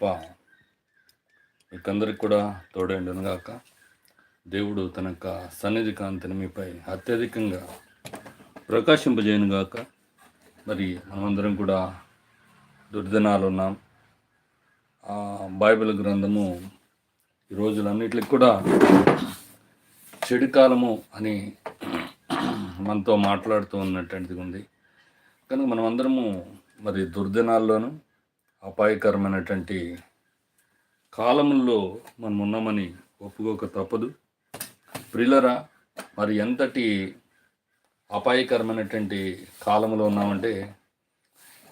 గొప్ప మీకందరికి కూడా తోడైండును గాక. దేవుడు తన యొక్క సన్నిధి కాంతిని మీపై అత్యధికంగా ప్రకాశింపజేయను గాక. మరి మనమందరం కూడా దుర్దినాలు ఉన్నాం. ఆ బైబిల్ గ్రంథము ఈ రోజులన్నిటికి కూడా చెడు కాలము అని మనతో మాట్లాడుతూ ఉన్నటువంటిది ఉంది. కనుక మనమందరము మరి దుర్దినాల్లోనూ అపాయకరమైనటువంటి కాలంలో మనం ఉన్నామని ఒప్పుకోక తప్పదు. ప్రిలరా మరి ఎంతటి అపాయకరమైనటువంటి కాలంలో ఉన్నామంటే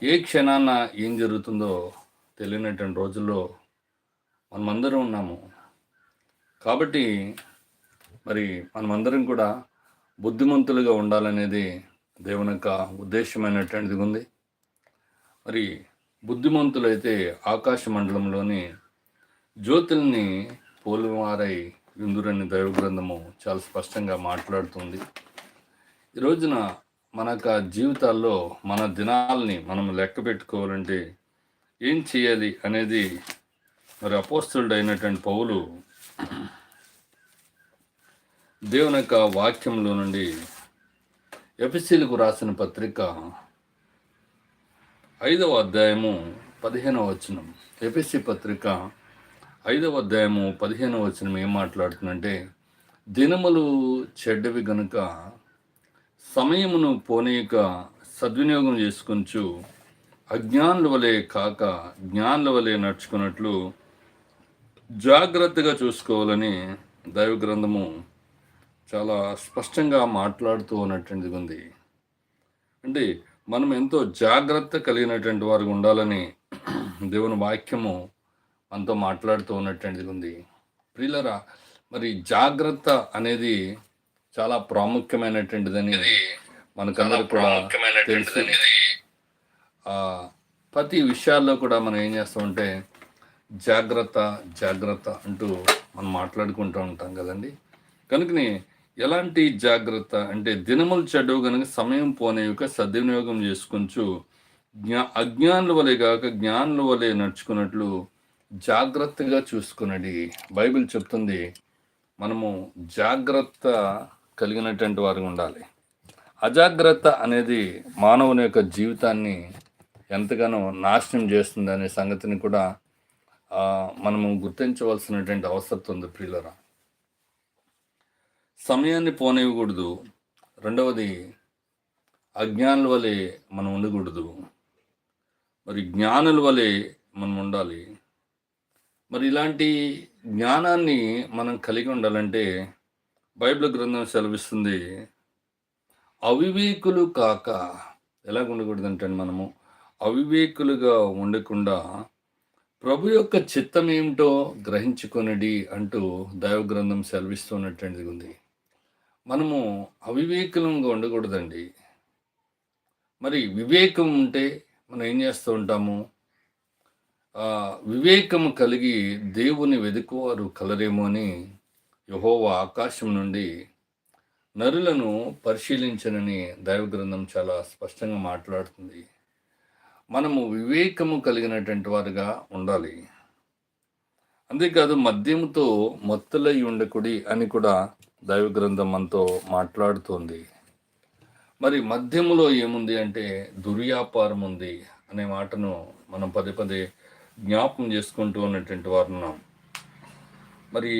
ఏ క్షణాన ఏం జరుగుతుందో తెలియనటువంటి రోజుల్లో మనమందరం ఉన్నాము. కాబట్టి మరి మనమందరం కూడా బుద్ధిమంతులుగా ఉండాలనేది దేవుని యొక్క ఉద్దేశమైనటువంటిది ఉంది. మరి బుద్ధిమంతులైతే ఆకాశ మండలంలోని జ్యోతుల్ని పోలివారై విందురని దైవ గ్రంథము చాలా స్పష్టంగా మాట్లాడుతుంది. ఈ రోజున మన యొక్క జీవితాల్లో మన దినాల్ని మనం లెక్క పెట్టుకోవాలంటే ఏం చేయాలి అనేది మరి అపోస్తుడు అయినటువంటి పౌలు దేవుని యొక్క వాక్యంలో నుండి ఎపిసీలకు రాసిన పత్రిక ఐదవ అధ్యాయము పదిహేనవ వచనం. ఎపిసి పత్రిక ఐదవ అధ్యాయము పదిహేనవ వచనం ఏం మాట్లాడుతుందంటే దినములు చెడ్డవి గనుక సమయమును పోనీయక సద్వినియోగం చేసుకొంచు అజ్ఞానుల వలె కాక జ్ఞానుల వలె నడుచుకున్నట్లు జాగ్రత్తగా చూసుకోవాలని దైవ గ్రంథము చాలా స్పష్టంగా మాట్లాడుతూ ఉన్నటువంటిది ఉంది. అంటే మనం ఎంతో జాగ్రత్త కలిగినటువంటి వారికి ఉండాలని దేవుని వాక్యము మనతో మాట్లాడుతూ ఉన్నటువంటిది ఉంది. ప్రియులరా మరి జాగ్రత్త అనేది చాలా ప్రాముఖ్యమైనటువంటిదని మనకందరికి కూడా తెలుసు. ప్రతి విషయాల్లో కూడా మనం ఏం చేస్తామంటే జాగ్రత్త జాగ్రత్త అంటూ మనం మాట్లాడుకుంటూ ఉంటాం కదండి. కనుకని ఎలాంటి జాగ్రత్త అంటే దినములు చెడ్డవు కనుక సమయం పోనేయుక సద్వినియోగం చేసుకొంచు జ్ఞా అజ్ఞానుల వలె కాక జ్ఞానుల వలె నడుచుకున్నట్లు జాగ్రత్తగా చూసుకున్నది బైబిల్ చెప్తుంది మనము జాగ్రత్త కలిగినటువంటి వారు ఉండాలి. అజాగ్రత్త అనేది మానవుని యొక్క జీవితాన్ని ఎంతగానో నాశనం చేస్తుంది అనే సంగతిని కూడా మనము గుర్తించవలసినటువంటి అవసరం ఉంది ప్రియులరా. సమయాన్ని పోనివ్వకూడదు రెండవది అజ్ఞానుల వలె మనం ఉండకూడదు. మరి జ్ఞానుల వలె మనం ఉండాలి. మరి ఇలాంటి జ్ఞానాన్ని మనం కలిగి ఉండాలంటే బైబిల్ గ్రంథం సెలవిస్తుంది అవివేకులు కాక ఎలా ఉండకూడదంటే మనము? అవివేకులుగా ఉండకుండా ప్రభు యొక్క చిత్తం ఏమిటో గ్రహించుకొనడి అంటూ దైవ గ్రంథం సెలవిస్తున్నటువంటిది ఉంది. మనము అవివేకులంగా ఉండకూడదండి. మరి వివేకం ఉంటే మనం ఏం చేస్తూ ఉంటాము? వివేకం వివేకము కలిగి దేవుని వెతుకువారు కలరేమో అని యహోవ ఆకాశం నుండి నరులను పరిశీలించనని దైవ గ్రంథం చాలా స్పష్టంగా మాట్లాడుతుంది. మనము వివేకము కలిగినటువంటి వారుగా ఉండాలి. అంతేకాదు మద్యముతో మత్తులై ఉండకుడి అని కూడా దైవ గ్రంథం మనతో మాట్లాడుతోంది. మరి మద్యములో ఏముంది అంటే దుర్వ్యాపారం ఉంది అనే మాటను మనం పదే పదే జ్ఞాపం చేసుకుంటూ ఉన్నటువంటి వారు ఉన్నాం. మరి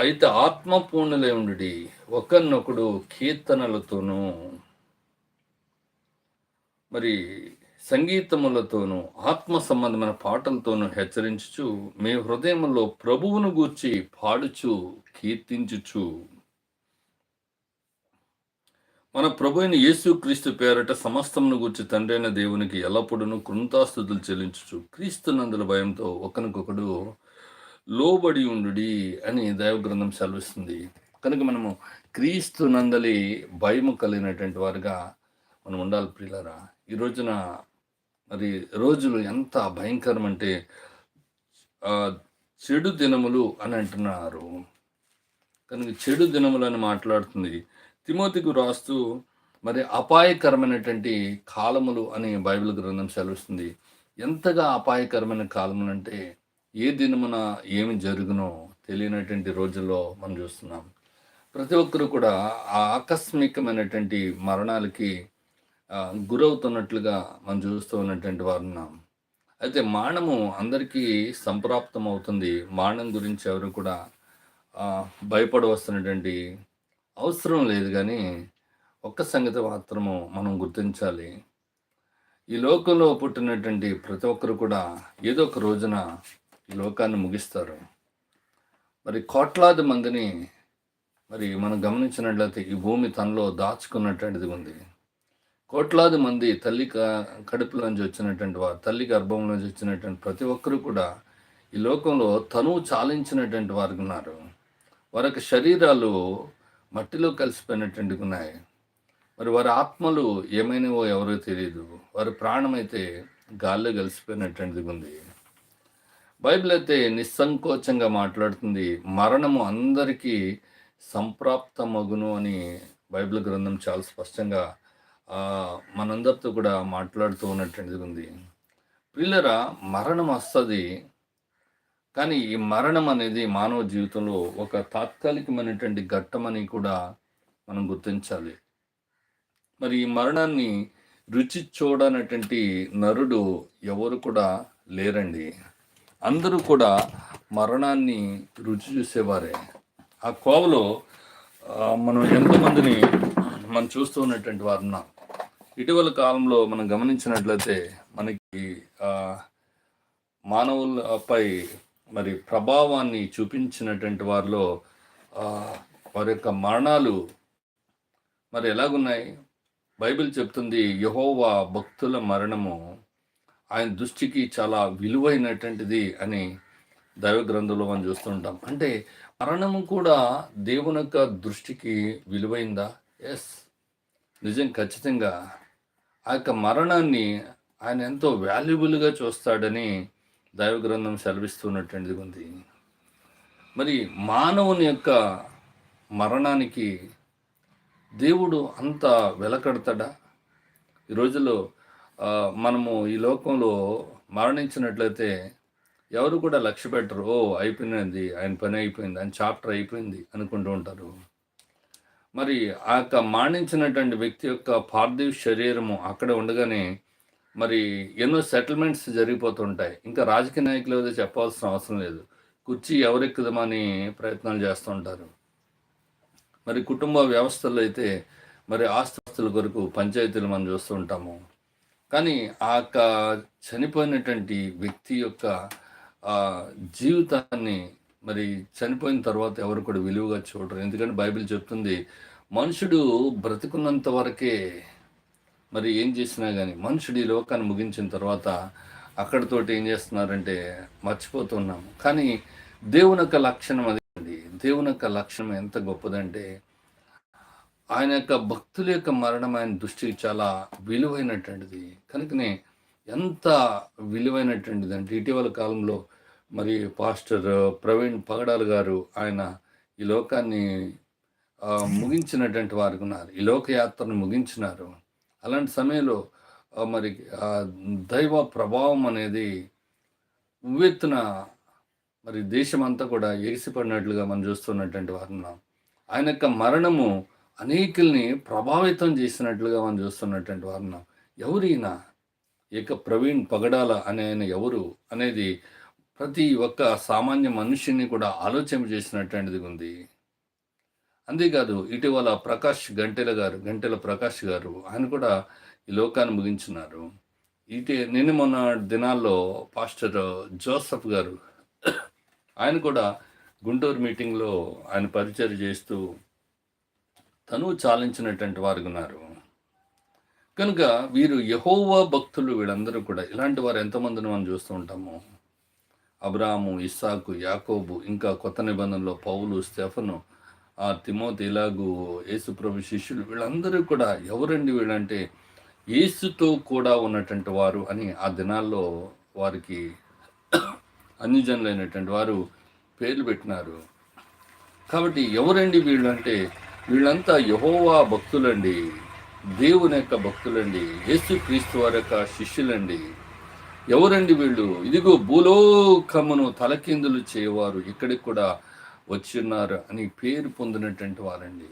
అయితే ఆత్మపూర్ణులే ఉండి ఒకరినొకడు కీర్తనలతోనూ మరి సంగీతములతోనూ ఆత్మ సంబంధమైన పాటలతోనూ హెచ్చరించుచు మీ హృదయంలో ప్రభువును గూర్చి పాడుచు కీర్తించుచు మన ప్రభు అయిన యేసు క్రీస్తు పేరట సమస్తమును గూర్చి తండ్రైన దేవునికి ఎల్లప్పుడూ కృంతాస్థుతులు చెల్లించుచు క్రీస్తు నందుల భయంతో ఒకరికొకడు లోబడి ఉండుడి అని దైవ గ్రంథం సెలవిస్తుంది. కనుక మనము క్రీస్తు నందలి భయము కలిగినటువంటి వారుగా మనం ఉండాలి ప్రియులారా. ఈ రోజున మరి రోజులు ఎంత భయంకరం అంటే చెడు దినములు అని అంటున్నారు. కనుక చెడు దినములు అని మాట్లాడుతుంది. తిమోతికు రాస్తూ మరి అపాయకరమైనటువంటి కాలములు అని బైబిల్ గ్రంథం సెలవుస్తుంది. ఎంతగా అపాయకరమైన కాలములు అంటే ఏ దినమున ఏమి జరుగునో తెలియనటువంటి రోజుల్లో మనం చూస్తున్నాం. ప్రతి ఒక్కరు కూడా ఆ ఆకస్మికమైనటువంటి మరణాలకి గురవుతున్నట్లుగా మనం చూస్తూ ఉన్నటువంటి వారు ఉన్నాం. అయితే మానము అందరికీ సంప్రాప్తం అవుతుంది మానం గురించి ఎవరు కూడా భయపడవస్తున్నటువంటి అవసరం లేదు కానీ ఒక్క సంగతి మాత్రము మనం గుర్తించాలి. ఈ లోకంలో పుట్టినటువంటి ప్రతి ఒక్కరు కూడా ఏదో ఒక రోజున ఈ లోకాన్ని ముగిస్తారు. మరి కోట్లాది మందిని మరి మనం గమనించినట్లయితే ఈ భూమి తనలో దాచుకున్నటువంటిది ఉంది. కోట్లాది మంది తల్లి కడుపులోంచి వచ్చినటువంటి వారు తల్లి గర్భంలోంచి వచ్చినటువంటి ప్రతి ఒక్కరు కూడా ఈ లోకంలో తనువు చాలించినటువంటి వారు ఉన్నారు. వారి యొక్క శరీరాలు మట్టిలో కలిసిపోయినట్టు ఉన్నాయి మరి వారి ఆత్మలు ఏమైనవో ఎవరో తెలియదు వారి ప్రాణం అయితే గాల్లో కలిసిపోయినటువంటిది ఉంది బైబిల్ అయితే నిస్సంకోచంగా మాట్లాడుతుంది. మరణము అందరికీ సంప్రాప్తమగును అని బైబిల్ గ్రంథం చాలా స్పష్టంగా మనందరితో కూడా మాట్లాడుతూ ఉన్నటువంటిది ఉంది పిల్లరా మరణం వస్తుంది కానీ ఈ మరణం అనేది మానవ జీవితంలో ఒక తాత్కాలికమైనటువంటి ఘట్టమని కూడా మనం గుర్తించాలి. మరి ఈ మరణాన్ని రుచి చూడనటువంటి నరుడు ఎవరు కూడా లేరండి. అందరూ కూడా మరణాన్ని రుచి చూసేవారే. ఆ కోవలో మనం ఎంతమందిని మనం చూస్తూ ఉన్నటువంటి వారు ఉన్నాం. ఇటీవల కాలంలో మనం గమనించినట్లయితే మనకి మానవులపై మరి ప్రభావాన్ని చూపించినటువంటి వారిలో వారి యొక్క మరణాలు మరి ఎలాగున్నాయి? బైబిల్ చెప్తుంది యహోవా భక్తుల మరణము ఆయన దృష్టికి చాలా విలువైనటువంటిది అని దైవ గ్రంథంలో మనం చూస్తుంటాం అంటే మరణము కూడా దేవుని యొక్క దృష్టికి విలువైందా? ఎస్ నిజం ఖచ్చితంగా. ఆ యొక్క మరణాన్ని ఆయన ఎంతో వాల్యుబుల్గా చూస్తాడని దైవ గ్రంథం సెలవిస్తున్నటువంటిది ఉంది. మరి మానవుని యొక్క మరణానికి దేవుడు అంత వెలకడతాడా? ఈ రోజుల్లో మనము ఈ లోకంలో మరణించినట్లయితే ఎవరు కూడా లక్ష్య పెట్టరు ఓ అయిపోయినది ఆయన పని అయిపోయింది ఆయన చాప్టర్ అయిపోయింది అనుకుంటూ ఉంటారు. మరి ఆ యొక్క మరణించినటువంటి వ్యక్తి యొక్క పార్థివ శరీరము అక్కడ ఉండగానే మరి ఎన్నో సెటిల్మెంట్స్ జరిగిపోతుంటాయి. ఇంకా రాజకీయ నాయకులు ఏదో చెప్పాల్సిన అవసరం లేదు. కుర్చీ ఎవరెక్కుదామని ప్రయత్నాలు చేస్తుంటారు మరి కుటుంబ వ్యవస్థలో అయితే మరి ఆస్తుల కొరకు పంచాయతీలు మనం చూస్తూ ఉంటాము. కానీ ఆ యొక్క చనిపోయినటువంటి వ్యక్తి యొక్క జీవితాన్ని మరి చనిపోయిన తర్వాత ఎవరు కూడా విలువగా చూడరు. ఎందుకంటే బైబిల్ చెప్తుంది మనుషుడు బ్రతుకున్నంత వరకే మరి ఏం చేసినా కానీ మనుషుడు ఈ లోకాన్ని ముగించిన తర్వాత అక్కడితోటి ఏం చేస్తున్నారంటే మర్చిపోతున్నాము. కానీ దేవుని యొక్క లక్షణం అది అండి. దేవుని యొక్క లక్షణం ఎంత గొప్పదంటే ఆయన యొక్క భక్తుల యొక్క మరణం ఆయన దృష్టికి చాలా విలువైనటువంటిది. కనుకనే ఎంత విలువైనటువంటిది అంటే ఇటీవల కాలంలో మరి పాస్టర్ ప్రవీణ్ పగడాల్ గారు ఆయన ఈ లోకాన్ని ముగించినటువంటి వారు ఉన్నారు. ఈ లోకయాత్రను ముగించినారు. అలాంటి సమయంలో మరి ఆ దైవ ప్రభావం అనేది ఉవ్వెత్తున మరి దేశమంతా కూడా ఎగిసిపడినట్లుగా మనం చూస్తున్నటువంటి వారు ఉన్నాం ఆయన యొక్క మరణము అనేకుల్ని ప్రభావితం చేసినట్లుగా మనం చూస్తున్నటువంటి వారు ఉన్నాం ఎవరైనా ఇక ప్రవీణ్ పగడాల అనే ఆయన ఎవరు అనేది ప్రతి ఒక్క సామాన్య మనుషుని కూడా ఆలోచన చేసినటువంటిది ఉంది. అంతేకాదు ఇటీవల ప్రకాష్ గంటెల గారు గంటెల ప్రకాష్ గారు ఆయన కూడా ఈ లోకాన్ని ముగించున్నారు. ఇటీ నిన్న మొన్న దినాల్లో పాస్టర్ జోసఫ్ గారు ఆయన కూడా గుంటూరు మీటింగ్లో ఆయన పరిచయం చేస్తూ తను చాలించినటువంటి వారు ఉన్నారు. కనుక వీరు యహోవా భక్తులు వీళ్ళందరూ కూడా ఇలాంటి వారు ఎంతమందిని మనం చూస్తూ ఉంటాము? అబ్రాము ఇస్సాకు యాకోబు ఇంకా కొత్త నిబంధనలో పౌలు స్టెఫను ఆ తిమోతి ఇలాగూ యేసుప్రభు శిష్యులు వీళ్ళందరూ కూడా ఎవరండి వీళ్ళంటే యేసుతో కూడా ఉన్నటువంటి వారు అని ఆ దినాల్లో వారికి అన్యజనులైనటువంటి వారు పేర్లు పెట్టినారు. కాబట్టి ఎవరండి వీళ్ళంటే వీళ్ళంతా యహోవా భక్తులండి దేవుని యొక్క భక్తులండి యేసు క్రీస్తు వారి యొక్క శిష్యులండి. ఎవరండి వీళ్ళు? ఇదిగో భూలోకమును తలకిందులు చేయవారు. ఇక్కడికి కూడా వచ్చిన్నారు అని పేరు పొందినటువంటి వారండి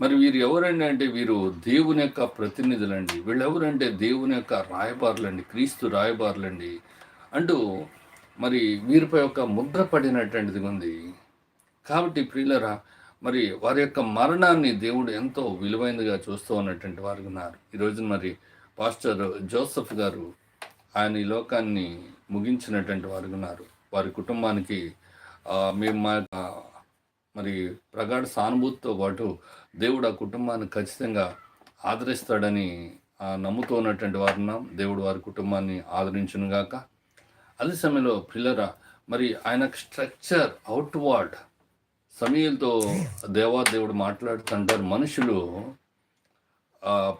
మరి వీరు ఎవరండి అంటే వీరు దేవుని యొక్క ప్రతినిధులండి. వీళ్ళెవరంటే దేవుని యొక్క రాయబారులండి క్రీస్తు రాయబారులండి. అంటూ మరి వీరిపై ఒక ముద్ర పడినటువంటిది ఉంది. కాబట్టి ప్రియులరా మరి వారి యొక్క మరణాన్ని దేవుడు ఎంతో విలువైనదిగా చూస్తూ ఉన్నటువంటి వారు ఉన్నారు. ఈరోజు మరి పాస్టర్ జోసఫ్ గారు ఆయన ఈ లోకాన్ని ముగించినటువంటి వారు ఉన్నారు. వారి కుటుంబానికి మేము మా మరి ప్రగాఢ సానుభూతితో పాటు దేవుడు ఆ కుటుంబాన్ని ఖచ్చితంగా ఆదరిస్తాడని నమ్ముతూ ఉన్నటువంటి వారు ఉన్నాం. దేవుడు వారి కుటుంబాన్ని ఆదరించునుగాక. అదే సమయంలో పిల్లరా మరి ఆయన స్ట్రక్చర్ అవుట్వర్డ్ సమీలతో దేవాదేవుడు మాట్లాడుతుంటారు. మనుషులు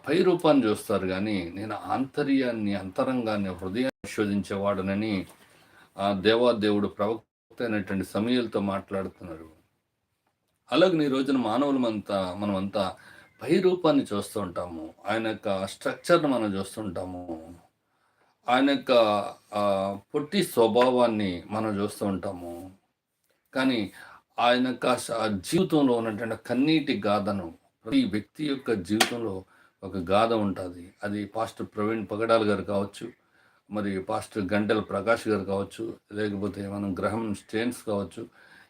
పై రూపాన్ని చూస్తారు కానీ నేను ఆంతర్యాన్ని అంతరంగాన్ని హృదయాన్ని శోధించేవాడనని దేవాదేవుడు ప్రవక్త అయినటువంటి సమయాలతో మాట్లాడుతున్నారు. అలాగే ఈ రోజున మానవులమంతా మనమంతా పై రూపాన్ని చూస్తూ ఉంటాము. ఆయన యొక్క స్ట్రక్చర్ను మనం చూస్తుంటాము ఆయన యొక్క పొట్టి స్వభావాన్ని మనం చూస్తూ ఉంటాము. కానీ ఆయన యొక్క జీవితంలో ఉన్నటువంటి కన్నీటి గాథను ప్రతి వ్యక్తి యొక్క జీవితంలో ఒక గాథ ఉంటుంది. అది పాస్టర్ ప్రవీణ్ పగడాల్ గారు కావచ్చు మరి పాస్టర్ గంటెల ప్రకాష్ గారు కావచ్చు లేకపోతే మనం గ్రహం స్టేన్స్ కావచ్చు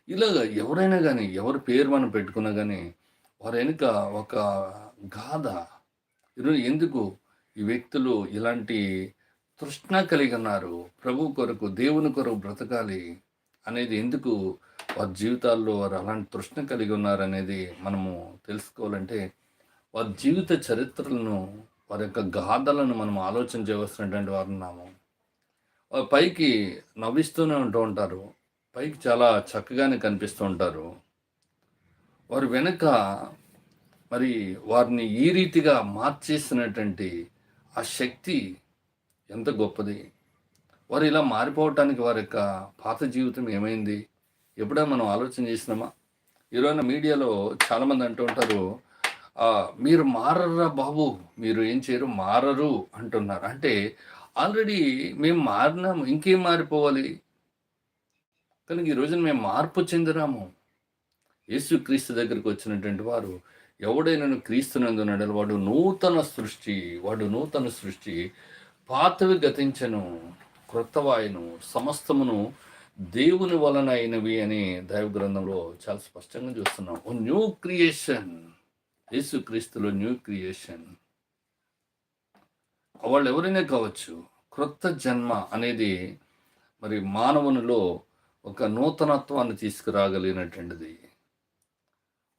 ఇలాగ ఎవరైనా కానీ ఎవరి పేరు మనం పెట్టుకున్నా కానీ వారి వెనుక ఒక గాథ ఈరోజు ఎందుకు ఈ వ్యక్తులు ఇలాంటి తృష్ణ కలిగి ఉన్నారు? ప్రభు కొరకు దేవుని కొరకు బ్రతకాలి అనేది ఎందుకు వారి జీవితాల్లో వారు అలాంటి తృష్ణ కలిగి ఉన్నారు అనేది మనము తెలుసుకోవాలంటే వారి జీవిత చరిత్రలను వారి యొక్క గాథలను మనం ఆలోచన చేయవలసినటువంటి వారు ఉన్నాము. వారు పైకి నవ్విస్తూనే ఉంటూ ఉంటారు. పైకి చాలా చక్కగానే కనిపిస్తూ ఉంటారు. వారి వెనుక మరి వారిని ఈ రీతిగా మార్చేసినటువంటి ఆ శక్తి ఎంత గొప్పది. వారు ఇలా మారిపోవటానికి వారి యొక్క పాత జీవితం ఏమైంది? ఎప్పుడైనా మనం ఆలోచన చేసినామా? ఈరోజు మీడియాలో చాలామంది అంటూ ఉంటారు మీరు మారర్రా బాబు మీరు ఏం చేయరు మారరు అంటున్నారు. అంటే ఆల్రెడీ మేము మారినాము ఇంకేం మారిపోవాలి? కనుక ఈ రోజున మేము మార్పు చెందినాము యేసుక్రీస్తు దగ్గరికి వచ్చినటువంటి వారు ఎవడైనా క్రీస్తునందు నడలు వాడు నూతన సృష్టి వాడు నూతన సృష్టి పాతవి గతించను క్రొత్తవాయను సమస్తమును దేవుని వలన అయినవి అని దైవ గ్రంథంలో చాలా స్పష్టంగా చూస్తున్నాం. ఓ న్యూ క్రియేషన్! యేసుక్రీస్తులో న్యూ క్రియేషన్. వాళ్ళు ఎవరైనా కావచ్చు క్రొత్త జన్మ అనేది మరి మానవునిలో ఒక నూతనత్వాన్ని తీసుకురాగలిగినటువంటిది.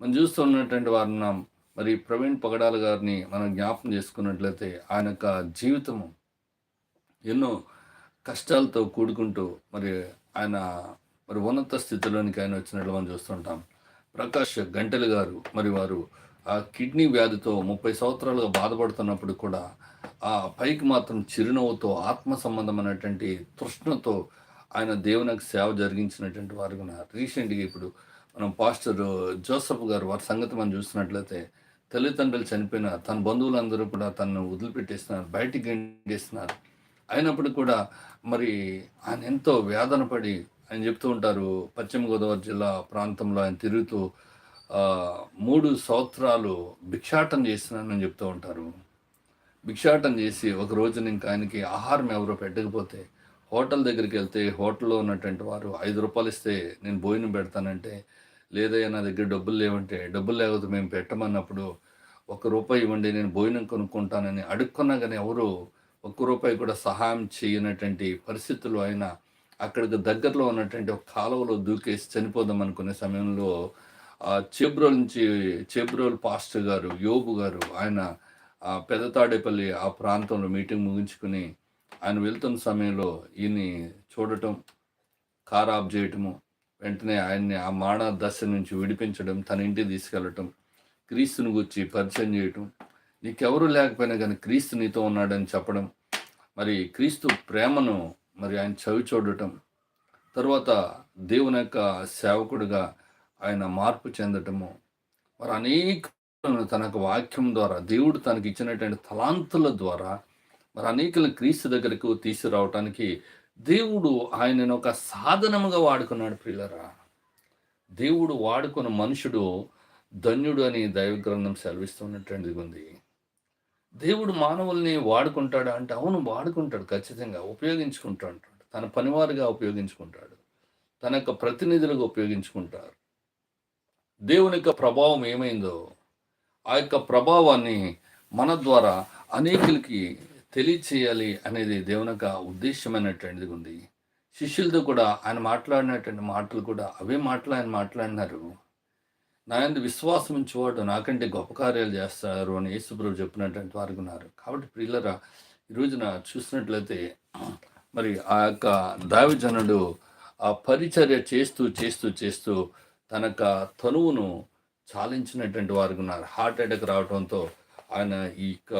మనం చూస్తున్నటువంటి వారిని మరి ప్రవీణ్ పగడాల గారిని మనం జ్ఞాపకం చేసుకున్నట్లయితే ఆయన యొక్క జీవితము ఎన్నో కష్టాలతో కూడుకుంటూ మరి ఆయన మరి ఉన్నత స్థితిలోనికి ఆయన వచ్చినట్లు మనం చూస్తుంటాం. ప్రకాష్ గంటెలు గారు మరి వారు ఆ కిడ్నీ వ్యాధితో ముప్పై సంవత్సరాలుగా బాధపడుతున్నప్పుడు కూడా ఆ పైకి మాత్రం చిరునవ్వుతో ఆత్మ సంబంధమైనటువంటి తృష్ణతో ఆయన దేవునికి సేవ జరిగించినటువంటి వారు కూడా రీసెంట్గా ఇప్పుడు మనం పాస్టర్ జోసఫ్ గారు వారి సంగతి మనం చూసినట్లయితే తల్లిదండ్రులు చనిపోయిన తన బంధువులందరూ కూడా తనను వదిలిపెట్టేస్తున్నారు బయటికి గెంటేస్తున్నారు. అయినప్పుడు కూడా మరి ఆయన ఎంతో వేదన పడి ఆయన చెప్తూ ఉంటారు పశ్చిమ గోదావరి జిల్లా ప్రాంతంలో ఆయన తిరుగుతూ మూడు సంవత్సరాలు భిక్షాటం చేస్తున్నానని చెప్తూ ఉంటారు. భిక్షాటం చేసి ఒక రోజున ఇంకా ఆయనకి ఆహారం ఎవరో పెట్టకపోతే హోటల్ దగ్గరికి వెళ్తే హోటల్లో ఉన్నటువంటి వారు ఐదు రూపాయలు ఇస్తే నేను భోజనం పెడతానంటే లేదయ్యా నా దగ్గర డబ్బులు లేవంటే డబ్బులు లేకపోతే మేము పెట్టమన్నప్పుడు ఒక రూపాయి ఇవ్వండి నేను భోజనం కొనుక్కుంటానని అడుక్కున్నా కానీ ఎవరు ఒక్క రూపాయి కూడా సహాయం చేయనటువంటి పరిస్థితులు ఆయన అక్కడికి దగ్గరలో ఉన్నటువంటి ఒక కాలువలో దూకేసి చనిపోదాం అనుకునే సమయంలో చేబ్రోల్ నుంచి చేబ్రోల్ పాస్టర్ గారు యోబు గారు ఆయన పెదతాడేపల్లి ఆ ప్రాంతంలో మీటింగ్ ముగించుకుని ఆయన వెళ్తున్న సమయంలో ఈయన్ని చూడటం కార్ ఆఫ్ చేయటము వెంటనే ఆయన్ని ఆ మాన దశ నుంచి విడిపించడం తన ఇంటికి తీసుకెళ్ళటం క్రీస్తుని గురించి పరిచయం చేయటం నీకెవరు లేకపోయినా కానీ క్రీస్తు నీతో ఉన్నాడని చెప్పడం మరి క్రీస్తు ప్రేమను మరి ఆయన చవి చూడటం తర్వాత దేవుని యొక్క సేవకుడిగా ఆయన మార్పు చెందటము. మరి అనేక తనకు వాక్యం ద్వారా దేవుడు తనకి ఇచ్చినటువంటి తలాంతుల ద్వారా మరి అనేకలను క్రీస్తు దగ్గరకు తీసుకురావటానికి దేవుడు ఆయనను ఒక సాధనముగా వాడుకున్నాడు ప్రియులరా. దేవుడు వాడుకున్న మనుషుడు ధన్యుడు అని దైవ గ్రంథం సెలవిస్తున్నటువంటిది ఉంది దేవుడు మానవుల్ని వాడుకుంటాడా అంటే అవును వాడుకుంటాడు ఖచ్చితంగా ఉపయోగించుకుంటాడు తన పనివారుగా ఉపయోగించుకుంటాడు. తన యొక్క ప్రతినిధులుగా ఉపయోగించుకుంటారు. దేవుని యొక్క ప్రభావం ఏమైందో ఆ యొక్క ప్రభావాన్ని మన ద్వారా అనేకులకి తెలియచేయాలి అనేది దేవుని యొక్క ఉద్దేశమైనటువంటిది ఉంది. శిష్యులతో కూడా ఆయన మాట్లాడినటువంటి మాటలు కూడా అవే మాటలు ఆయన మాట్లాడినారు. నా యందు విశ్వాసం ఉంచేవాడు నాకంటే గొప్ప కార్యాలు చేస్తారు అని యేసుప్రభు చెప్పినటువంటి వారు ఉన్నారు. కాబట్టి ప్రియులరా ఈ రోజున చూసినట్లయితే మరి ఆ యొక్క దావిజనుడు ఆ పరిచర్య చేస్తూ చేస్తూ చేస్తూ తన తనువును చాలించినటువంటి వారు ఉన్నారు. హార్ట్ అటాక్ రావడంతో ఆయన ఈ యొక్క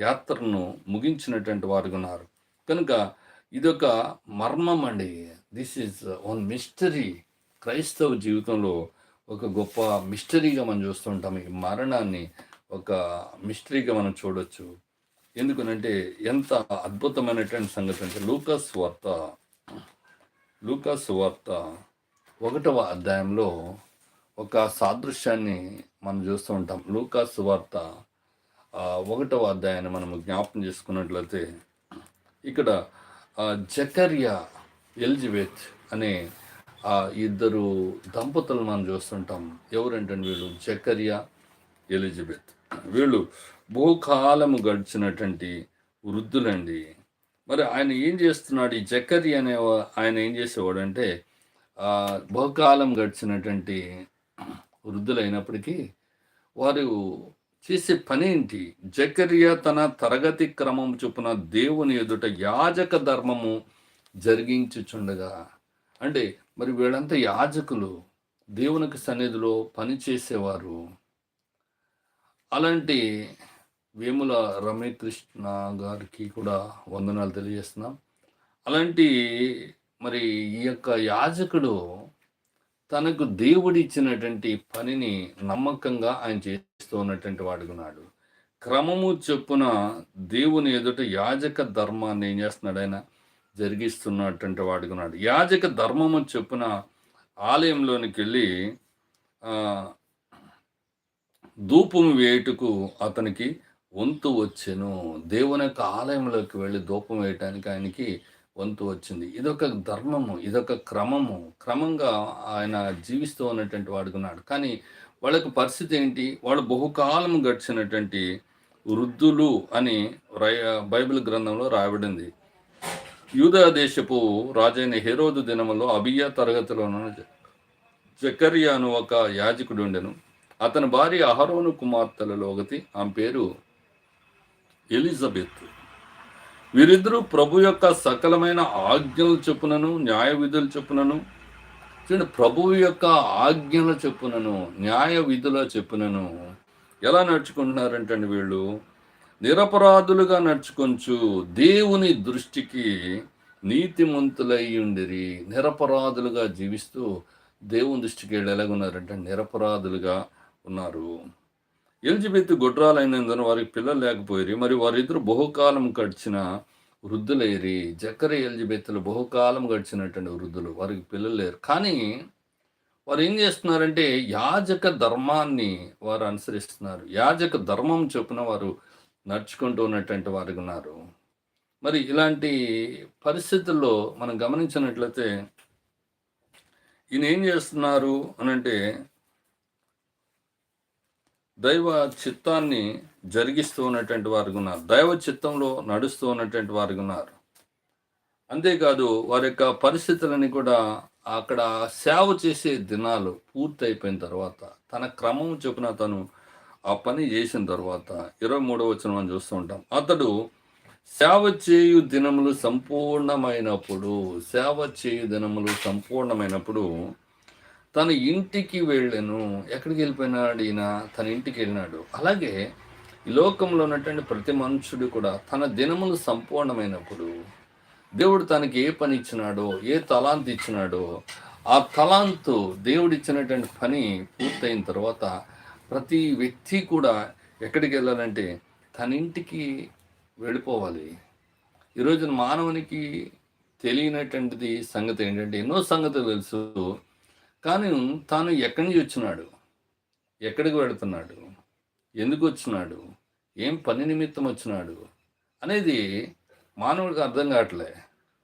యాత్రను ముగించినటువంటి వారు ఉన్నారు. కనుక ఇదొక మర్మం అండి. దిస్ ఈజ్ వన్ మిస్టరీ క్రైస్తవ జీవితంలో ఒక గొప్ప మిస్టరీగా మనం చూస్తుంటాం ఈ మరణాన్ని ఒక మిస్టరీగా మనం చూడొచ్చు. ఎందుకనంటే ఎంత అద్భుతమైనటువంటి సంగతి అంటే లూకాస్ వార్త. లూకాస్ వార్త. ఒకటవ అధ్యాయంలో ఒక సాదృశ్యాన్ని మనం చూస్తూ ఉంటాం. లూకాస్ వార్త ఒకటవ అధ్యాయాన్ని మనం జ్ఞాపకం చేసుకున్నట్లయితే ఇక్కడ జకర్యా ఎలిజబెత్ అనే ఇద్దరు దంపతులు మనం చూస్తుంటాం ఎవరంటే వీళ్ళు? జకర్యా ఎలిజబెత్. వీళ్ళు బహుకాలము గడిచినటువంటి వృద్ధులండి. మరి ఆయన ఏం చేస్తున్నాడు? ఈ జకరి అనే ఆయన ఏం చేసేవాడు అంటే బహుకాలం గడిచినటువంటి వృద్ధులైనప్పటికీ వారు చేసే పని ఏంటి? జకరియా తన తరగతి క్రమం చొప్పున దేవుని ఎదుట యాజక ధర్మము జరిగించుచుండగా అంటే మరి వీళ్ళంతా యాజకులు దేవునికి సన్నిధిలో పని చేసేవారు. అలాంటి వేముల రమ్యకృష్ణ గారికి కూడా వందనాలు తెలియజేస్తున్నాం. అలాంటి మరి ఈ యొక్క యాజకుడు తనకు దేవుడిచ్చినటువంటి పనిని నమ్మకంగా ఆయన చేస్తూ ఉన్నటువంటి వాడుకున్నాడు క్రమము చొప్పున దేవుని ఎదుట యాజక ధర్మాన్ని ఏం చేస్తున్నాడు ఆయన? జరిగిస్తున్నటువంటి వాడుకున్నాడు యాజక ధర్మము చొప్పున ఆలయంలోనికి వెళ్ళి ధూపం వేయుటకు అతనికి వంతు వచ్చెను. దేవుని యొక్క ఆలయంలోకి వెళ్ళి ధూపం వేయటానికి ఆయనకి వంతు వచ్చింది. ఇదొక ధర్మము ఇదొక క్రమము. క్రమంగా ఆయన జీవిస్తూ ఉన్నటువంటి వాడుకున్నాడు కానీ వాళ్ళకి పరిస్థితి ఏంటి? వాళ్ళు బహుకాలం గడిచినటువంటి వృద్ధులు అని బైబిల్ గ్రంథంలో రాయబడింది. యూదా దేశపు రాజైన హెరోదు దినములో అబియా తరగతిలోనూ జకరియా అను ఒక యాజకుడు ఉండెను. అతని భార్య అహరోను కుమార్తెలలో ఒకటి ఆమె పేరు ఎలిజబెత్. వీరిద్దరూ ప్రభు యొక్క సకలమైన ఆజ్ఞల చొప్పునను న్యాయ విధుల చొప్పునను చూడండి ప్రభువు యొక్క ఆజ్ఞల చొప్పునను న్యాయ విధుల చొప్పునను. ఎలా నడుచుకుంటున్నారంటండి వీళ్ళు? నిరపరాధులుగా నడుచుకొంచు దేవుని దృష్టికి నీతిమంతులై ఉండిరి. నిరపరాధులుగా జీవిస్తూ దేవుని దృష్టికి వీళ్ళు ఎలాగున్నారంటే నిరపరాధులుగా ఉన్నారు. ఎలిజబెత్ గుడ్రాలైనందున వారికి పిల్లలు లేకపోయారు మరి వారిద్దరు బహుకాలం గడిచిన వృద్ధులేరి. జకరి ఎలిజబెత్లు బహుకాలం గడిచినటువంటి వృద్ధులు వారికి పిల్లలు లేరు. కానీ వారు ఏం చేస్తున్నారంటే యాజక ధర్మాన్ని వారు అనుసరిస్తున్నారు. యాజక ధర్మం చొప్పున వారు నడుచుకుంటూ ఉన్నటువంటి వారు ఉన్నారు. మరి ఇలాంటి పరిస్థితుల్లో మనం గమనించినట్లయితే ఈయన ఏం చేస్తున్నారు అనంటే దైవ చిత్తాన్ని జరిగిస్తూ ఉన్నటువంటి వారు ఉన్నారు. దైవ చిత్తంలో నడుస్తూ ఉన్నటువంటి వారు ఉన్నారు. అంతేకాదు వారి యొక్క పరిస్థితులని కూడా అక్కడ సేవ చేసే దినాలు పూర్తయిపోయిన తర్వాత తన క్రమం చొప్పున తను ఆ పని చేసిన తర్వాత ఇరవై మూడవ వచనం అని చూస్తూ ఉంటాం. అతడు సేవ చేయు దినములు సంపూర్ణమైనప్పుడు సేవ చేయు దినములు సంపూర్ణమైనప్పుడు తన ఇంటికి వెళ్ళాను. ఎక్కడికి వెళ్ళిపోయినాడు ఈయన? తన ఇంటికి వెళ్ళినాడు. అలాగే ఈ లోకంలో ఉన్నటువంటి ప్రతి మనుషుడు కూడా తన దినములు సంపూర్ణమైనప్పుడు దేవుడు తనకి ఏ పని ఇచ్చినాడో ఏ తలాంత్ ఇచ్చినాడో ఆ తలాంతు దేవుడు ఇచ్చినటువంటి పని పూర్తయిన తర్వాత ప్రతి వ్యక్తి కూడా ఎక్కడికి వెళ్ళాలంటే తన ఇంటికి వెళ్ళిపోవాలి. ఈ రోజున మానవునికి తెలియనటువంటిది సంగతి ఏంటంటే ఎన్నో సంగతులు తెలుసు. కానీ తాను ఎక్కడి నుంచి వచ్చినాడు? ఎక్కడికి వెళుతున్నాడు? ఎందుకు వచ్చినాడు? ఏం పని నిమిత్తం వచ్చినాడు? అనేది మానవుడికి అర్థం కావట్లే.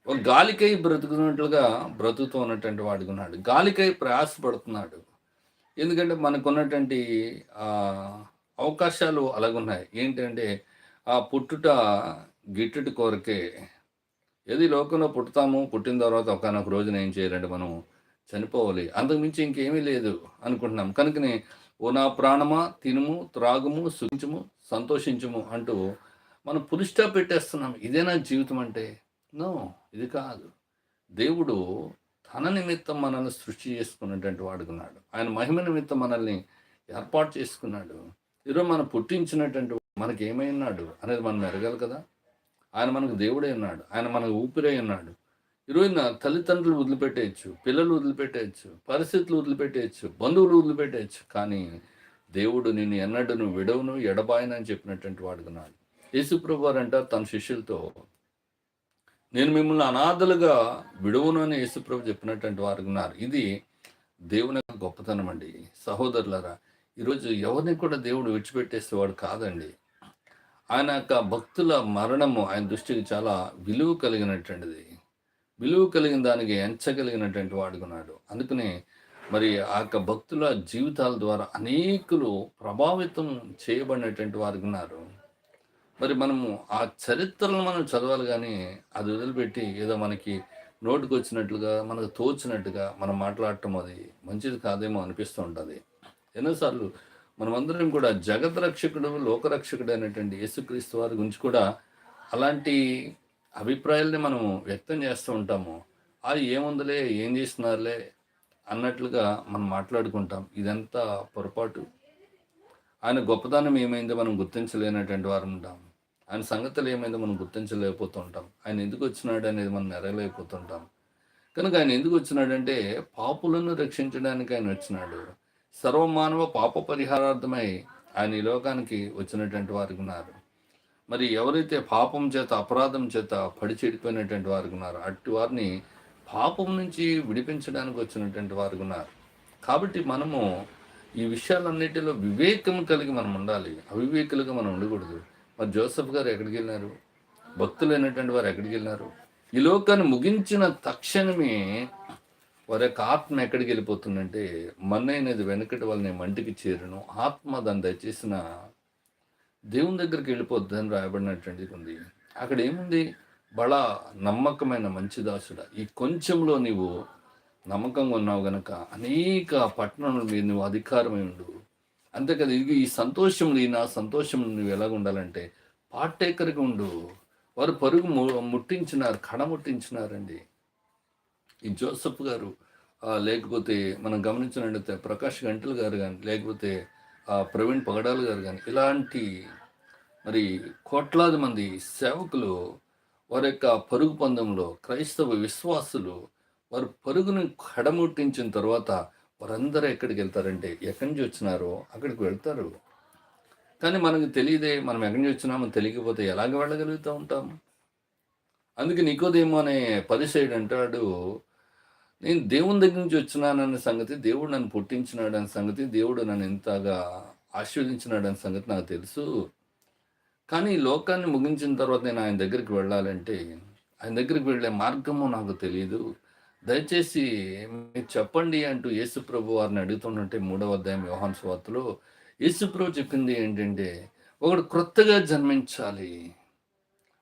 ఒక గాలికై బ్రతుకున్నట్లుగా బ్రతుకుతూ ఉన్నటువంటి వాడికి ఉన్నాడు. గాలికై ప్రయాసపడుతున్నాడు. ఎందుకంటే మనకున్నటువంటి అవకాశాలు అలాగున్నాయి. ఏంటంటే ఆ పుట్టుట గిట్టుటి కోరికే. ఏది లోకంలో పుట్టుతాము పుట్టిన తర్వాత ఒకనొక రోజున ఏం చేయాలంటే మనం చనిపోవాలి. అంతకుమించి ఇంకేమీ లేదు అనుకుంటున్నాం. కనుకనే ఓ నా ప్రాణమా తినుము త్రాగుము సుఖించుము సంతోషించుము అంటూ మనం పులిస్టా పెట్టేస్తున్నాం. ఇదేనా జీవితం అంటే? నో ఇది కాదు. దేవుడు తన నిమిత్తం మనల్ని సృష్టి చేసుకున్నటువంటి వాడుకున్నాడు. ఆయన మహిమ నిమిత్తం మనల్ని ఏర్పాటు చేసుకున్నాడు. ఈరోజు మనం పుట్టించినటువంటి మనకి ఏమై ఉన్నాడు అనేది మనం ఎరగాలి కదా? ఆయన మనకు దేవుడే ఉన్నాడు. ఆయన మనకు ఊపిరై ఉన్నాడు. ఈరోజున తల్లిదండ్రులు వదిలిపెట్టేయచ్చు పిల్లలు వదిలిపెట్టేయచ్చు పరిస్థితులు వదిలిపెట్టేయచ్చు బంధువులు వదిలిపెట్టేయచ్చు కానీ దేవుడు నిన్ను ఎన్నడను విడవను ఎడబాయనని చెప్పినటువంటి వాడుకున్నాడు యేసుప్రభు వారు అంటారు తన శిష్యులతో నేను మిమ్మల్ని అనాథలుగా విడవను అని యేసుప్రభు చెప్పినటువంటి వారు ఉన్నారు. ఇది దేవుని యొక్క గొప్పతనం అండి. సహోదరులరా ఈరోజు ఎవరిని కూడా దేవుడు విడిచిపెట్టేసేవాడు కాదండి. ఆయన యొక్క భక్తుల మరణము ఆయన దృష్టికి చాలా విలువ కలిగినటువంటిది. విలువ కలిగిన దానికి ఎంచగలిగినటువంటి వాడుకున్నాడు అందుకనే మరి ఆ యొక్క భక్తుల జీవితాల ద్వారా అనేకులు ప్రభావితం చేయబడినటువంటి వారు ఉన్నారు. మరి మనము ఆ చరిత్రను మనం చదవాలి కానీ అది వదిలిపెట్టి ఏదో మనకి నోటికి వచ్చినట్లుగా మనకు తోచినట్టుగా మనం మాట్లాడటం అది మంచిది కాదేమో అనిపిస్తూ ఉంటుంది. ఎన్నోసార్లు మనమందరం కూడా జగత్ రక్షకుడు లోకరక్షకుడు అయినటువంటి యేసుక్రీస్తు వారి గురించి కూడా అలాంటి అభిప్రాయాల్ని మనం వ్యక్తం చేస్తూ ఉంటాము. అది ఏముందిలే ఏం చేస్తున్నారులే అన్నట్లుగా మనం మాట్లాడుకుంటాం. ఇదంతా పొరపాటు. ఆయన గొప్పతనం ఏమైందో మనం గుర్తించలేనటువంటి వారు ఉంటాం. ఆయన సంగతులు ఏమైందో మనం గుర్తించలేకపోతుంటాం. ఆయన ఎందుకు వచ్చినాడు అనేది మనం ఎరగలేకపోతుంటాం. కనుక ఆయన ఎందుకు వచ్చినాడంటే పాపులను రక్షించడానికి ఆయన వచ్చినాడు. సర్వమానవ పాప పరిహారార్థమై ఆయన ఈ లోకానికి వచ్చినటువంటి వారికి ఉన్నారు. మరి ఎవరైతే పాపం చేత అపరాధం చేత పడి చెడిపోయినటువంటి వారికి ఉన్నారు అట్టి వారిని పాపం నుంచి విడిపించడానికి వచ్చినటువంటి వారు ఉన్నారు. కాబట్టి మనము ఈ విషయాలన్నిటిలో వివేకం కలిగి మనం ఉండాలి. అవివేకులుగా మనం ఉండకూడదు. మరి జోసఫ్ గారు ఎక్కడికి వెళ్ళినారు భక్తులైనటువంటి వారు ఎక్కడికి వెళ్ళినారు ఈ లోకాన్ని ముగించిన తక్షణమే వారి యొక్క ఆత్మ ఎక్కడికి వెళ్ళిపోతుందంటే మన్నైనది వెనకటి వాళ్ళని మంటికి చేరును. ఆత్మ దాన్ని దయచేసిన దేవుని దగ్గరికి వెళ్ళిపోద్దని రాయబడినటువంటిది ఉంది. అక్కడ ఏముంది? బళ నమ్మకమైన మంచి దాసుడ. ఈ కొంచెంలో నీవు నమ్మకంగా ఉన్నావు గనక అనేక పట్టణాల మీద నువ్వు అధికారమై ఉండు. అంతేకాదు ఇది ఈ సంతోషం ఈ నా సంతోషం నువ్వు ఎలాగ ఉండాలంటే పాటేకరిగా ఉండు. వారు పరుగు ము- ముట్టించినారు కడ ముట్టించినారండి. ఈ జోసఫ్ గారు లేకపోతే మనం గమనించినట్లయితే ప్రకాష్ గంటలు గారు కానీ లేకపోతే ప్రవీణ్ పగడాలు గారు కానీ ఇలాంటి మరి కోట్లాది మంది సేవకులు వారి యొక్క పరుగు పందంలో క్రైస్తవ విశ్వాసులు వారు పరుగును కడముట్టించిన తర్వాత వారందరూ ఎక్కడికి వెళ్తారంటే ఎక్కడి నుంచి వచ్చినారో అక్కడికి వెళ్తారు. కానీ మనకు తెలియదే మనం ఎక్కడి నుంచి వచ్చినామో తెలియకపోతే ఎలాగ వెళ్ళగలుగుతూ ఉంటాము? అందుకే నికోదేమో అనే పరిసైడ్ అంటాడు నేను దేవుని దగ్గర నుంచి వచ్చినానన్న సంగతి దేవుడు నన్ను పుట్టించినాడు అనే సంగతి దేవుడు నన్ను ఎంతగా ఆశీర్వదించినాడు అనే సంగతి నాకు తెలుసు. కానీ ఈ లోకాన్ని ముగించిన తర్వాత నేను ఆయన దగ్గరికి వెళ్ళాలంటే ఆయన దగ్గరికి వెళ్ళే మార్గము నాకు తెలియదు దయచేసి మీరు చెప్పండి అంటూ యేసుప్రభు వారిని అడుగుతుంటే మూడవ అధ్యాయం వ్యవహాన్ స్వార్తలో యేసుప్రభు చెప్పింది ఏంటంటే ఒకడు క్రొత్తగా జన్మించాలి.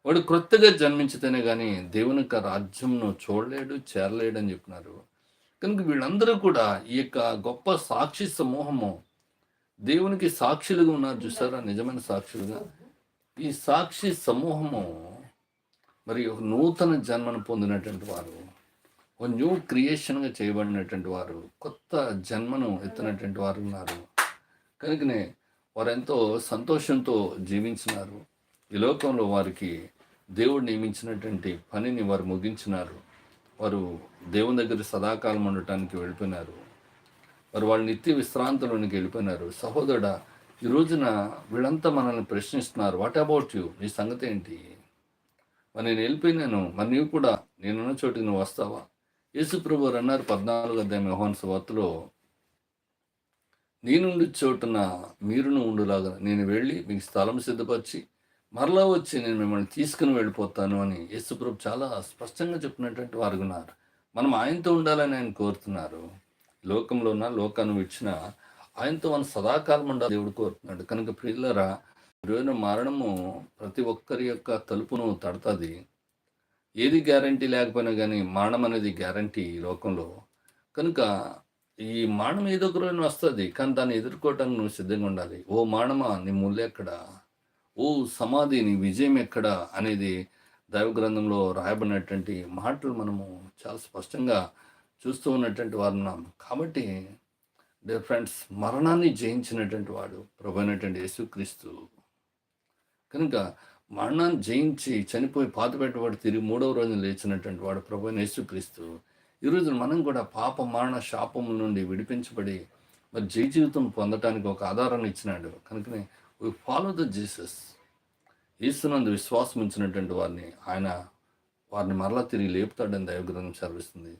వాడు క్రొత్తగా జన్మించితేనే కానీ దేవుని యొక్క రాజ్యంను చూడలేడు చేరలేడు అని చెప్పినారు కనుక వీళ్ళందరూ కూడా ఈ యొక్క గొప్ప సాక్షి సమూహము దేవునికి సాక్షులుగా ఉన్నారు. చూసారా? నిజమైన సాక్షులుగా. ఈ సాక్షి సమూహము మరి ఒక నూతన జన్మను పొందినటువంటి వారు ఒక న్యూ క్రియేషన్గా చేయబడినటువంటి వారు కొత్త జన్మను ఎత్తినటువంటి వారు ఉన్నారు. కనుకనే వారెంతో సంతోషంతో జీవించినారు. ఈ లోకంలో వారికి దేవుడు నియమించినటువంటి పనిని వారు ముగించినారు. వారు దేవుని దగ్గర సదాకాలం ఉండటానికి వెళ్ళిపోయినారు. వారు వాళ్ళ నిత్య విశ్రాంతిలోనికి వెళ్ళిపోయినారు. సహోదరుడా ఈ రోజున వీళ్ళంతా మనల్ని ప్రశ్నిస్తున్నారు. వాట్ అబౌట్ యూ నీ సంగతి ఏంటి? మరి నేను వెళ్ళిపోయినాను. మరి నీవు కూడా నేనున్న చోటికి నువ్వు వస్తావా? యేసుప్రభు అన్నారు పద్నాలుగు అధ్యాయం మోహన్ సువార్తలో నేనుండి చోటున మీరును ఉండులాగా నేను వెళ్ళి మీకు స్థలం సిద్ధపరిచి మరలా వచ్చి నేను మిమ్మల్ని తీసుకుని వెళ్ళిపోతాను అని యేసుప్రభు చాలా స్పష్టంగా చెప్పినటువంటి వారు ఉన్నారు. మనం ఆయనతో ఉండాలని ఆయన కోరుతున్నారు. లోకంలో ఉన్న లోకాన్ని ఇచ్చిన ఆయనతో మనం సదాకాలం ఉండాలి దేవుడు కోరుతున్నాడు. కనుక ప్రియులరా ఈరోజు మరణము ప్రతి ఒక్కరి యొక్క తలుపును తడుతుంది. ఏది గ్యారంటీ లేకపోయినా కానీ మరణం అనేది గ్యారంటీ ఈ లోకంలో. కనుక ఈ మానం ఏదో ఒక రోజున వస్తుంది కానీ దాన్ని ఎదుర్కోవటానికి నువ్వు సిద్ధంగా ఉండాలి. ఓ మానమా నీ ముళ్ళు ఎక్కడ? ఓ సమాధి నీ విజయం ఎక్కడ అనేది దైవ గ్రంథంలో రాయబడినటువంటి మాటలు మనము చాలా స్పష్టంగా చూస్తూ ఉన్నటువంటి వారు ఉన్నాం. కాబట్టి డియర్ ఫ్రెండ్స్ మరణాన్ని జయించినటువంటి వాడు ప్రభు అయినటువంటి యేసుక్రీస్తు. కనుక మరణాన్ని జయించి చనిపోయి పాత తిరిగి మూడవ రోజున లేచినటువంటి వాడు ప్రభు అయిన యేసుక్రీస్తు. ఈరోజు మనం కూడా పాప మరణ శాపం నుండి విడిపించబడి మరి జై జీవితం పొందటానికి ఒక ఆధారాన్ని ఇచ్చినాడు. కనుకనే వి ఫాలో ద జీసస్ ఈస్తునందు విశ్వాసం ఉంచినటువంటి వారిని ఆయన వారిని మరలా తిరిగి లేపుతాడని దైవగ్రంథం సెలవిస్తుంది.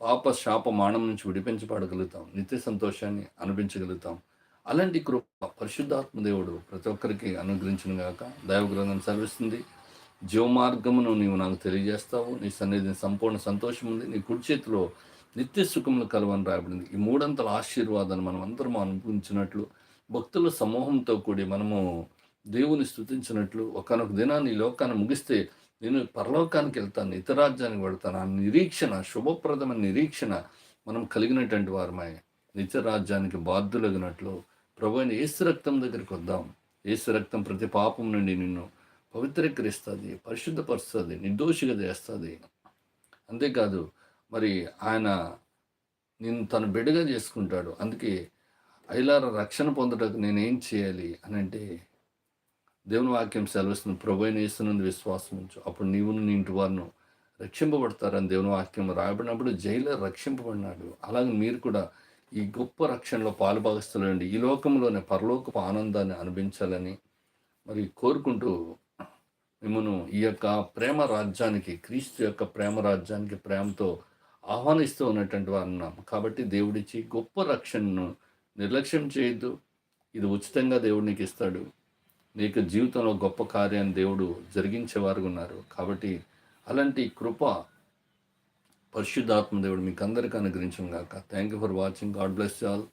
పాప శాప మానం నుంచి విడిపించబడగలుగుతాం. నిత్య సంతోషాన్ని అనిపించగలుగుతాం అలాంటి కృప పరిశుద్ధాత్మ దేవుడు ప్రతి ఒక్కరికి అనుగ్రహించిన గాక దైవగ్రంథం సెలవిస్తుంది. జీవమార్గమును నీవు నాకు తెలియజేస్తావు. నీ సన్నిధిని సంపూర్ణ సంతోషం ఉంది. నీ కుడి చేతిలో నిత్య సుఖములు కలవని రాయబడింది. ఈ మూడంతల ఆశీర్వాదాన్ని మనం అందరం అనుభవించినట్లు భక్తుల సమూహంతో కూడి మనము దేవుని స్థుతించినట్లు ఒకనొక దినాన్ని ఈ లోకాన్ని ముగిస్తే నేను పరలోకానికి వెళ్తాను ఇతర రాజ్యానికి వెళ్తాను. ఆ నిరీక్షణ శుభప్రదమైన నిరీక్షణ మనం కలిగినటువంటి వారమే నిత్య రాజ్యానికి బాధ్యులగినట్లు ప్రభు అయిన ఏసు రక్తం దగ్గరికి వద్దాం. ఏసు రక్తం ప్రతి పాపం నుండి నిన్ను పవిత్రీకరిస్తుంది పరిశుద్ధపరుస్తుంది నిర్దోషిగా చేస్తుంది. అంతేకాదు మరి ఆయన నేను తను బిడ్డగా చేసుకుంటాడు. అందుకే అయిలార రక్షణ పొందటకు నేనేం చేయాలి అని అంటే దేవుని వాక్యం సెలవిస్తుంది. ప్రభు అయిన విశ్వాసం ఉంచు. అప్పుడు నీవును నీ ఇంటి వారిను రక్షింపబడతారని దేవుని వాక్యం రాయబడినప్పుడు జైలు రక్షింపబడినాడు. అలాగే మీరు కూడా ఈ గొప్ప రక్షణలో పాలుభాగస్తులండి ఈ లోకంలోనే పరలోకపు ఆనందాన్ని అనుభవించాలని మరి కోరుకుంటూ మిమ్మను ఈ యొక్క ప్రేమ రాజ్యానికి క్రీస్తు యొక్క ప్రేమ రాజ్యానికి ప్రేమతో ఆహ్వానిస్తూ ఉన్నటువంటి వారు ఉన్నాం. కాబట్టి దేవుడిచ్చి గొప్ప రక్షణను నిర్లక్ష్యం చేయొద్దు. ఇది ఉచితంగా దేవుడు నీకు ఇస్తాడు. నీకు జీవితంలో గొప్ప కార్యాన్ని దేవుడు జరిగించేవారు ఉన్నారు. కాబట్టి అలాంటి కృప పరిశుద్ధాత్మ దేవుడు మీకు అందరికీ అనుగ్రహించం గాక thank you for watching God bless all